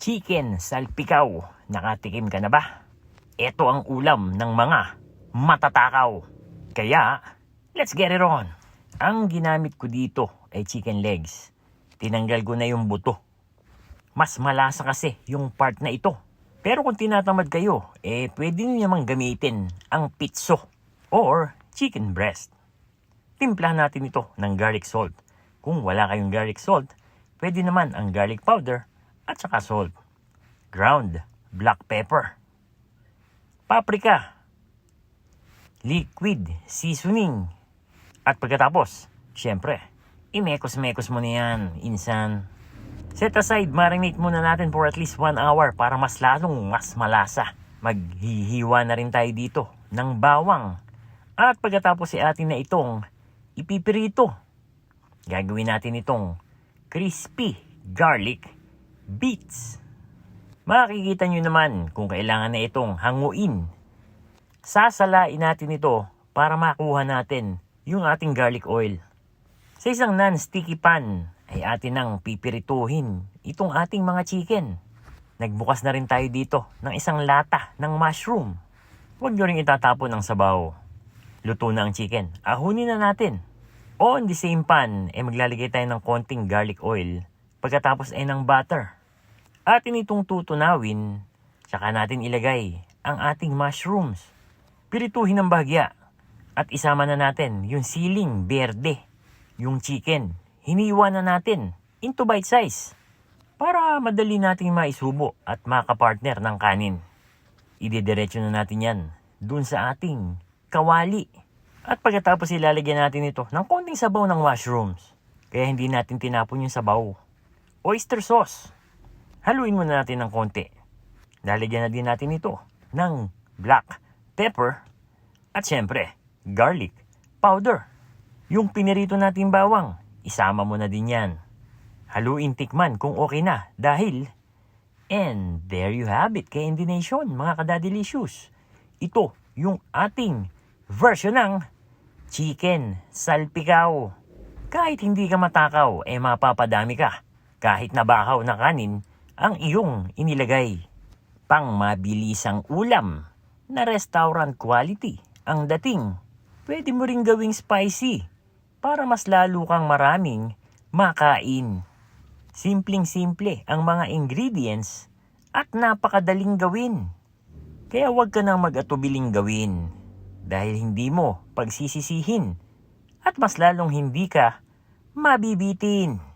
Chicken salpikaw. Nakatikim ka na ba? Ito ang ulam ng mga matatakaw. Kaya, let's get it on. Ang ginamit ko dito ay chicken legs. Tinanggal ko na yung buto. Mas malasa kasi yung part na ito. Pero kung tinatamad kayo, eh pwede nyo namang gamitin ang pitso or chicken breast. Timplahan natin ito ng garlic salt. Kung wala kayong garlic salt, pwede naman ang garlic powder at saka salt. Ground black pepper. Paprika. Liquid seasoning. At pagkatapos, syempre, imekos-mekos mo na yan, insan. Set aside, marinate muna natin for at least 1 hour para mas lalong mas malasa. Maghihiwa na rin tayo dito ng bawang. At pagkatapos si atin na itong ipipirito. Gagawin natin itong crispy garlic beets. Makikita nyo naman kung kailangan na itong hanguin. Sasalain natin ito para makuha natin yung ating garlic oil. Sa isang non-sticky pan ay atin nang pipirituhin itong ating mga chicken. Nagbukas na rin tayo dito ng isang lata ng mushroom. Huwag nyo rin itatapon ang sabaw. Luto na ang chicken. Ahunin na natin. On the same pan, ay maglalagay tayo ng konting garlic oil. Pagkatapos ay ng butter. Atin itong tutunawin, tsaka natin ilagay ang ating mushrooms. Pirituhin ng bahagya. At isama na natin yung siling berde, yung chicken. Hiniwa na natin into bite size para madali nating maisubo at makapartner ng kanin. Idediretso na natin yan dun sa ating kawali. At pagkatapos ilalagyan natin ito ng konting sabaw ng mushrooms. Kaya hindi natin tinapon yung sabaw. Oyster sauce. Haluin muna natin ng konti. Lalagyan na din natin ito ng black pepper at syempre garlic powder. Yung pinirito natin bawang, isama mo na din yan. Haluin tikman kung okay na dahil And there you have it, Candy Nation, mga kadadelicious. Ito yung ating version ng chicken salpikaw. Kahit hindi ka matakaw, eh mapapadami ka. Kahit nabahaw na kanin ang iyong inilagay. Pang mabilisang ulam na restaurant quality ang dating. Pwede mo ring gawing spicy para mas lalo kang maraming makain. Simpleng-simple ang mga ingredients at napakadaling gawin. Kaya huwag ka nang mag-atubiling gawin dahil hindi mo pagsisisihin at mas lalong hindi ka mabibitin.